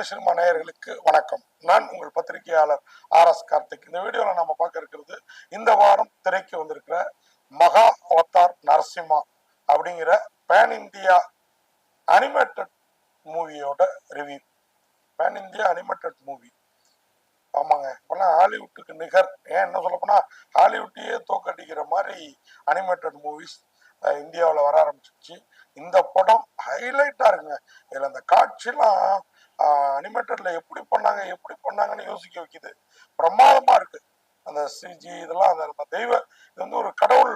Tamil cinema நேயர்களுக்கு வணக்கம். நான் உங்கள் பத்திரிகையாளர் ஆர் எஸ் கார்த்திக். இந்த வீடியோவில் நம்ம பார்க்க இருக்கிறது இந்த வாரம் திரைக்கு வந்திருக்கிற மகா அவதார் நரசிம்மா அப்படிங்கிற பேன் இந்தியா அனிமேட்டட் மூவியோட review pan India animated movie ஆமாங்க. இப்போல்லாம் ஹாலிவுட்டுக்கு நிகர். ஏன் என்ன சொல்ல ஹாலிவுட்டையே தோக்கடிக்கிற மாதிரி அனிமேட்டட் மூவிஸ் இந்தியாவில் வர ஆரம்பிச்சிச்சு இந்த படம் ஹைலைட்டாக இருக்குங்க. இதில் அந்த காட்சிலாம் அனிமேட்டடில் எப்படி பண்ணாங்க எப்படி பண்ணாங்கன்னு யோசிக்க வைக்குது. பிரமாதமாக இருக்கு. அந்த சிஜி இதெல்லாம் அந்த தெய்வ இது வந்து ஒரு கடவுள்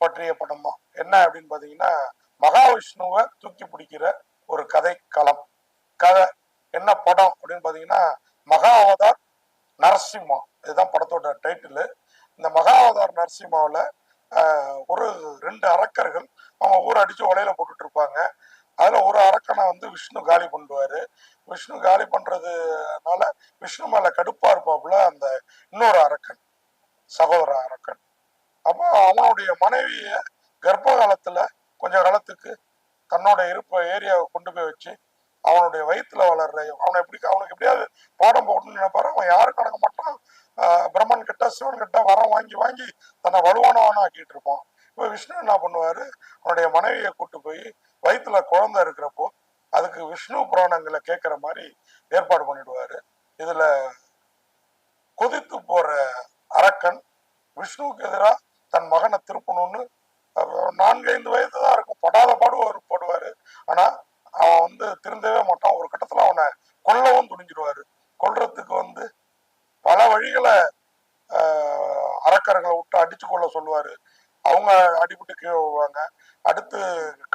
பற்றிய படம் தான். என்ன அப்படின்னு பார்த்தீங்கன்னா மகாவிஷ்ணுவை தூக்கி பிடிக்கிற ஒரு கதை களம். கதை என்ன படம் அப்படின்னு பார்த்தீங்கன்னா மகா அவதார் நரசிம்மா. இதுதான் படத்தோட டைட்டில். இந்த மகா அவதார் நரசிம்மாவில் ஒரு ரெண்டு அரக்கர்கள் அவங்க ஊரை அடிச்சு உலையில போட்டுட்டு இருப்பாங்க. அதுல ஒரு அரக்கனை வந்து விஷ்ணு காலி பண்ணுவாரு விஷ்ணு காலி பண்றதுனால விஷ்ணு மேல கடுப்பா இருப்பாப்புல அந்த இன்னொரு அரக்கன் சகோதர அரக்கன். அப்போ அவனுடைய மனைவிய கர்ப்ப காலத்துல கொஞ்ச காலத்துக்கு தன்னோட இருப்ப ஏரியாவை கொண்டு போய் வச்சு அவனுடைய வயிற்றுல வளர்ற அவனை எப்படி அவனுக்கு எப்படியாவது பாடம் போடணும்னு நினைப்பாரு அவன் யாரும் நடக்க மாட்டான். பிரம்மன் கிட்ட சிவன் கிட்ட வரம் வாங்கி வாங்கி தன்னை வலுவானவனா ஆக்கிட்டு இருப்பான். இப்போ விஷ்ணு என்ன பண்ணுவாரு? அவனுடைய மனைவியை கூட்டு போய் வயிற்றுல குழந்தை இருக்கிறப்போ அதுக்கு விஷ்ணு புராணங்களை கேட்குற மாதிரி ஏற்பாடு பண்ணிடுவாரு. இதுல கொதித்து போகிற அரக்கன் விஷ்ணுவுக்கு எதிராக தன் மகனை திருப்பணும்னு நான்கு ஐந்து வயது தான் இருக்கும். படாத பாடுவார் போடுவார். ஆனா அவன் வந்து திருந்தவே மாட்டான். ஒரு கட்டத்துல அவனை கொல்லவும் துணிஞ்சிடுவார். கொல்றதுக்கு வந்து பல வழிகளை ஆஹ், அரக்கர்களை விட்டு அடிச்சு கொள்ள சொல்லுவாரு. அவங்க அடிபட்டு கீழே விழுவாங்க. அடுத்து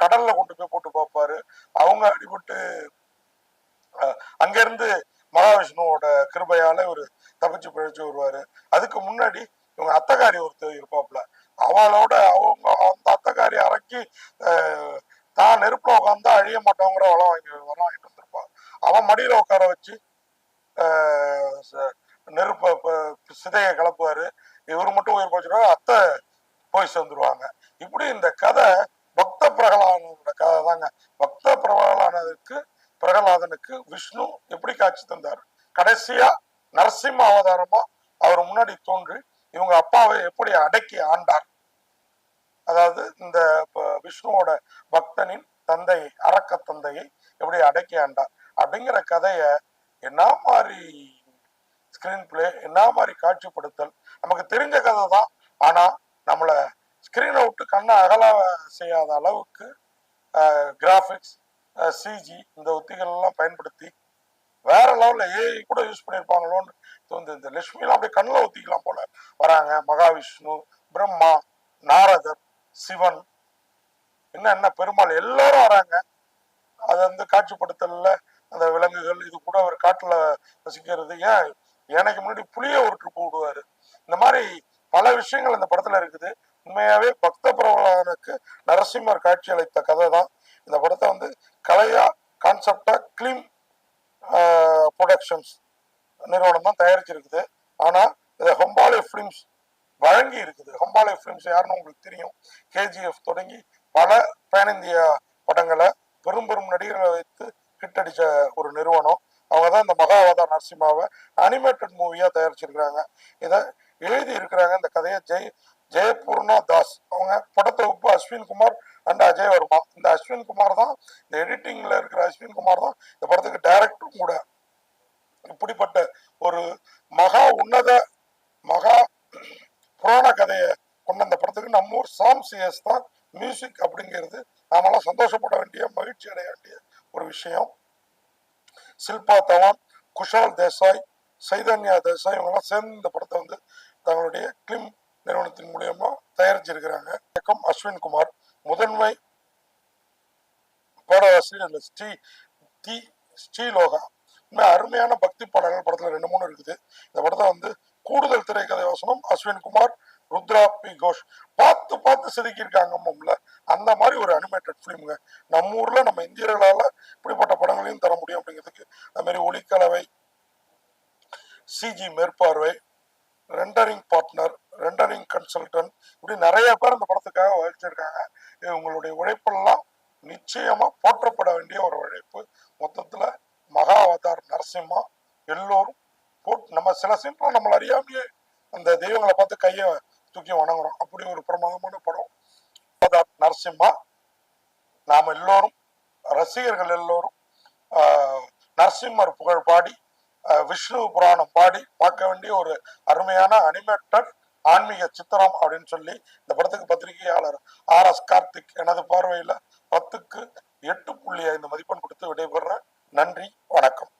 கடல்ல கொண்டு போய் போட்டு பார்ப்பாரு. அவங்க அடிபட்டு அங்கிருந்து மகாவிஷ்ணுவோட கிருபையால ஒரு தப்பிச்சு பிழைச்சு வருவாரு. அதுக்கு முன்னாடி இவங்க அத்தகாரி ஒருத்தர் இருப்பாப்ல அவளோட அவங்க அந்த அத்தகாரி அரைக்கி தான் நெருப்புல உட்காந்து அழிய மாட்டவங்கிற வளம் வாங்கி வளம் வாங்கிட்டு வந்திருப்பாள் அவன் மடியில உட்கார வச்சு நெருப்ப சிதையை கிளப்புவாரு. இவர் மட்டும் உயிர் போச்சுருவாரு அத்தை போய் சேர்ந்துருவாங்க. இப்படி இந்த கதை பக்த பிரகலாதனோட கதை தாங்க. பக்த பிரகலாதனுக்கு பிரகலாதனுக்கு விஷ்ணு எப்படி காட்சி தந்தார்? கடைசியா நரசிம்ம அவதாரமா அவர் முன்னாடி தோன்றி இவங்க அப்பாவை எப்படி அடக்கி ஆண்டார்? அதாவது இந்த விஷ்ணுவோட பக்தனின் தந்தையை அரக்க தந்தையை எப்படி அடக்கி ஆண்டார்? அப்படிங்கிற கதைய என்ன மாதிரி ஸ்கிரீன் பிளே என்ன மாதிரி காட்சிப்படுத்தல்? நமக்கு தெரிஞ்ச கதை தான். ஆனா நம்மளை ஸ்கிரீனை விட்டு கண்ணை அகல செய்யாத அளவுக்கு கிராஃபிக்ஸ் சிஜி இந்த உத்திகள்லாம் பயன்படுத்தி வேற லெவலில் ஏஐ கூட யூஸ் பண்ணியிருப்பாங்களோன்னு தோணுது. இந்த லட்சுமிலாம் அப்படியே கண்ணில் ஒத்திக்கலாம் போல. வராங்க. மகாவிஷ்ணு பிரம்மா நாரதர் சிவன் என்ன என்ன பெருமாள் எல்லாரும் வராங்க. அதை வந்து காட்சிப்படுத்தல அந்த விலங்குகள் இது கூட அவர் காட்டில் வசிக்கிறது. ஏன்? எனக்கு முன்னாடி புளிய ஒரு ட்ரிப் விடுவார். இந்த மாதிரி பல விஷயங்கள் இந்த படத்துல இருக்குது. உண்மையாவே பக்த பிரபலனுக்கு நரசிம்மர் காட்சி அளித்த கதை தான் இந்த படத்தை வந்து கலையா கான்செப்டா கிளீம் ப்ரொடக்ஷன்ஸ் நிறுவனம் தான் தயாரிச்சிருக்குது. ஆனா இதை ஹொம்பாலே ஃபிலிம்ஸ் வழங்கி இருக்குது. ஹொம்பாலே ஃபிலிம்ஸ் யாருன்னு உங்களுக்கு தெரியும். கேஜிஎஃப் தொடங்கி பல பேன் இந்தியா படங்களை பெரும் பெரும் நடிகர்களை வைத்து ஹிட் அடிச்ச ஒரு நிறுவனம். அவங்க தான் இந்த மகாவதா நரசிம்மாவை அனிமேட்டட் மூவியா தயாரிச்சிருக்கிறாங்க. இதை எழுதி இருக்கிறாங்க இந்த கதையை ஜெய் ஜெயபூர்ணா தாஸ். அவங்க படத்தொகுப்பு அஸ்வின் குமார் அண்ட் அஜய் வர்மா? இந்த அஸ்வின் குமார் தான் இந்த எடிட்டிங்ல இருக்கிற அஸ்வின் குமார் தான் இந்த படத்துக்கு டைரக்டரும் கூட. இப்படிப்பட்ட ஒரு மகா உன்னத மகா புராண கதையை கொண்ட அந்த படத்துக்கு நம்ம ஊர் சாம் சிஎஸ் தான் மியூசிக் அப்படிங்கிறது. நாமெல்லாம் சந்தோஷப்பட வேண்டிய மகிழ்ச்சி அடைய வேண்டிய ஒரு விஷயம். சில்பா தவான் குஷால் தேசாய் சைதன்யா தேசாய் இவங்கெல்லாம் சேர்ந்து இந்த படத்தை வந்து தங்களுடைய கிளிம் நிறுவனத்தின் மூலியமா தயாரிச்சிருக்கிறாங்க. இயக்கம் அஸ்வின் குமார். முதன்மை பாடவாசிரியர் ஸ்ரீ டி ஸ்ரீலோகா. உண்மை அருமையான பக்தி பாடல்கள் படத்துல ரெண்டு மூணு இருக்குது. இந்த படத்தை வந்து கூடுதல் திரைக்கதை வசனம் அஸ்வின் குமார் ருத்ரா பி. கோஷ். பார்த்து பார்த்து செதுக்கியிருக்காங்க மம்ல அந்த மாதிரி ஒரு அனிமேட்டட் ஃபிலிமுங்க நம்ம ஊர்ல நம்ம இந்தியர்களால் இப்படிப்பட்ட படங்களையும் தர முடியும் அப்படிங்கிறதுக்கு அதுமாரி மாதிரி ஒளிக்கலவை சிஜி மேற்பார்வை ரெண்டரிங் பார்ட்னர் ரெண்டரிங் கன்சல்டன்ட் இப்படி நிறைய பேர் இந்த படத்துக்காக வகிச்சிருக்காங்க இவங்களுடைய உழைப்பெல்லாம் நிச்சயமா போற்றப்பட வேண்டிய ஒரு உழைப்பு. மொத்தத்துல மகா நரசிம்மா எல்லோரும் போட் நம்ம சில சீன்லாம் நம்மள அறியாமையே அந்த தெய்வங்களை பார்த்து கையை தூக்கி வணங்குறோம். அப்படி ஒரு பிரமாதமான படம். அவதார் நரசிம்மா நாம் எல்லோரும் ரசிகர்கள் எல்லோரும் நரசிம்மர் புகழ் பாடி விஷ்ணு புராணம் பாடி பார்க்க வேண்டிய ஒரு அருமையான அனிமேட்டட் ஆன்மீக சித்திரம் அப்படின்னு சொல்லி இந்த படத்துக்கு பத்திரிகையாளர் ஆர் எஸ் கார்த்திக் எனது பார்வையில் பத்துக்கு எட்டு புள்ளி ஐந்து மதிப்பெண் கொடுத்து விடைபெறுறேன். நன்றி வணக்கம்.